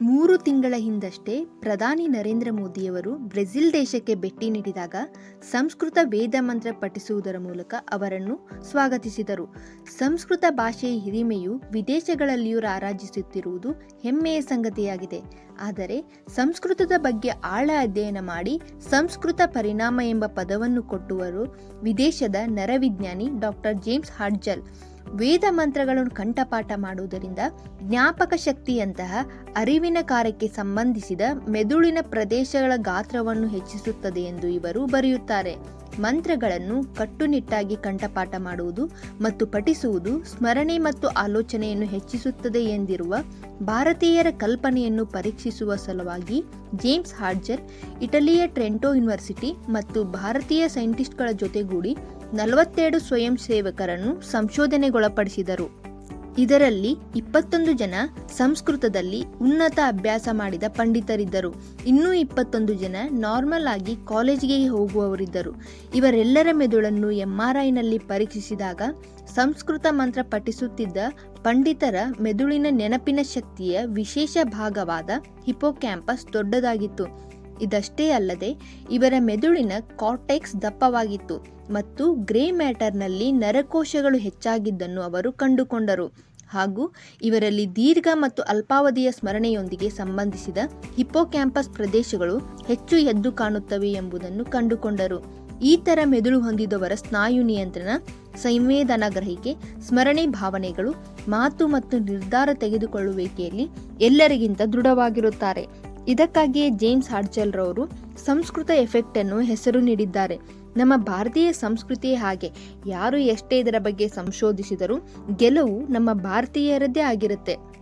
ಮೂರು ತಿಂಗಳ ಹಿಂದಷ್ಟೇ ಪ್ರಧಾನಿ ನರೇಂದ್ರ ಮೋದಿಯವರು ಬ್ರೆಜಿಲ್ ದೇಶಕ್ಕೆ ಭೇಟಿ ನೀಡಿದಾಗ ಸಂಸ್ಕೃತ ವೇದ ಮಂತ್ರ ಪಠಿಸುವುದರ ಮೂಲಕ ಅವರನ್ನು ಸ್ವಾಗತಿಸಿದರು. ಸಂಸ್ಕೃತ ಭಾಷೆಯ ಹಿರಿಮೆಯು ವಿದೇಶಗಳಲ್ಲಿಯೂ ರಾರಾಜಿಸುತ್ತಿರುವುದು ಹೆಮ್ಮೆಯ ಸಂಗತಿಯಾಗಿದೆ. ಆದರೆ ಸಂಸ್ಕೃತದ ಬಗ್ಗೆ ಆಳ ಅಧ್ಯಯನ ಮಾಡಿ ಸಂಸ್ಕೃತ ಪರಿಣಾಮ ಎಂಬ ಪದವನ್ನು ಕೊಟ್ಟುವರು ವಿದೇಶದ ನರವಿಜ್ಞಾನಿ ಡಾಕ್ಟರ್ ಜೇಮ್ಸ್ ಹಾಡ್ಜಲ್ ವೇದ ಮಂತ್ರಗಳನ್ನು ಕಂಠಪಾಠ ಮಾಡುವುದರಿಂದ ಜ್ಞಾಪಕ ಶಕ್ತಿಯಂತಹ ಅರಿವಿನ ಕಾರ್ಯಕ್ಕೆ ಸಂಬಂಧಿಸಿದ ಮೆದುಳಿನ ಪ್ರದೇಶಗಳ ಗಾತ್ರವನ್ನು ಹೆಚ್ಚಿಸುತ್ತದೆ ಎಂದು ಇವರು ಬರೆಯುತ್ತಾರೆ. ಮಂತ್ರಗಳನ್ನು ಕಟ್ಟುನಿಟ್ಟಾಗಿ ಕಂಠಪಾಠ ಮಾಡುವುದು ಮತ್ತು ಪಠಿಸುವುದು ಸ್ಮರಣೆ ಮತ್ತು ಆಲೋಚನೆಯನ್ನು ಹೆಚ್ಚಿಸುತ್ತದೆ ಎಂದಿರುವ ಭಾರತೀಯರ ಕಲ್ಪನೆಯನ್ನು ಪರೀಕ್ಷಿಸುವ ಸಲುವಾಗಿ ಜೇಮ್ಸ್ ಹಾರ್ಜರ್, ಇಟಲಿಯ ಟ್ರೆಂಟೋ ಯೂನಿವರ್ಸಿಟಿ ಮತ್ತು ಭಾರತೀಯ ಸೈಂಟಿಸ್ಟ್ಗಳ ಜೊತೆಗೂಡಿ ನಲವತ್ತೆರಡು ಸ್ವಯಂ ಸೇವಕರನ್ನು ಸಂಶೋಧನೆಗೊಳಪಡಿಸಿದರು. ಇದರಲ್ಲಿ ಇಪ್ಪತ್ತೊಂದು ಜನ ಸಂಸ್ಕೃತದಲ್ಲಿ ಉನ್ನತ ಅಭ್ಯಾಸ ಮಾಡಿದ ಪಂಡಿತರಿದ್ದರು. ಇನ್ನೂ ಇಪ್ಪತ್ತೊಂದು ಜನ ನಾರ್ಮಲ್ ಆಗಿ ಕಾಲೇಜಿಗೆ ಹೋಗುವವರಿದ್ದರು. ಇವರೆಲ್ಲರ ಮೆದುಳನ್ನು ಎಂಆರ್ಐನಲ್ಲಿ ಪರೀಕ್ಷಿಸಿದಾಗ ಸಂಸ್ಕೃತ ಮಂತ್ರ ಪಠಿಸುತ್ತಿದ್ದ ಪಂಡಿತರ ಮೆದುಳಿನ ನೆನಪಿನ ಶಕ್ತಿಯ ವಿಶೇಷ ಭಾಗವಾದ ಹಿಪೋಕ್ಯಾಂಪಸ್ ದೊಡ್ಡದಾಗಿತ್ತು. ಇದಷ್ಟೇ ಅಲ್ಲದೆ, ಇವರ ಮೆದುಳಿನ ಕಾರ್ಟೆಕ್ಸ್ ದಪ್ಪವಾಗಿತ್ತು ಮತ್ತು ಗ್ರೇ ಮ್ಯಾಟರ್ನಲ್ಲಿ ನರಕೋಶಗಳು ಹೆಚ್ಚಾಗಿದ್ದನ್ನು ಅವರು ಕಂಡುಕೊಂಡರು. ಹಾಗೂ ಇವರಲ್ಲಿ ದೀರ್ಘ ಮತ್ತು ಅಲ್ಪಾವಧಿಯ ಸ್ಮರಣೆಯೊಂದಿಗೆ ಸಂಬಂಧಿಸಿದ ಹಿಪೋಕ್ಯಾಂಪಸ್ ಪ್ರದೇಶಗಳು ಹೆಚ್ಚು ಎದ್ದು ಕಾಣುತ್ತವೆ ಎಂಬುದನ್ನು ಕಂಡುಕೊಂಡರು. ಈ ಥರ ಮೆದುಳು ಹೊಂದಿದವರ ಸ್ನಾಯು ನಿಯಂತ್ರಣ ಸಂವೇದನಾ ಗ್ರಹಿಕೆ ಸ್ಮರಣೆ ಭಾವನೆಗಳು, ಮಾತು ಮತ್ತು ನಿರ್ಧಾರ ತೆಗೆದುಕೊಳ್ಳುವಿಕೆಯಲ್ಲಿ ಎಲ್ಲರಿಗಿಂತ ದೃಢವಾಗಿರುತ್ತಾರೆ. ಇದಕ್ಕಾಗಿಯೇ ಜೇಮ್ಸ್ ಹಾಡ್ಜಲ್ ರವರು ಸಂಸ್ಕೃತ ಎಫೆಕ್ಟ್ ಅನ್ನು ಹೆಸರು ನೀಡಿದ್ದಾರೆ. ನಮ್ಮ ಭಾರತೀಯ ಸಂಸ್ಕೃತಿಯೇ ಹಾಗೆ. ಯಾರು ಎಷ್ಟೇ ಇದರ ಬಗ್ಗೆ ಸಂಶೋಧಿಸಿದರೂ ಗೆಲುವು ನಮ್ಮ ಭಾರತೀಯರದ್ದೇ ಆಗಿರುತ್ತೆ.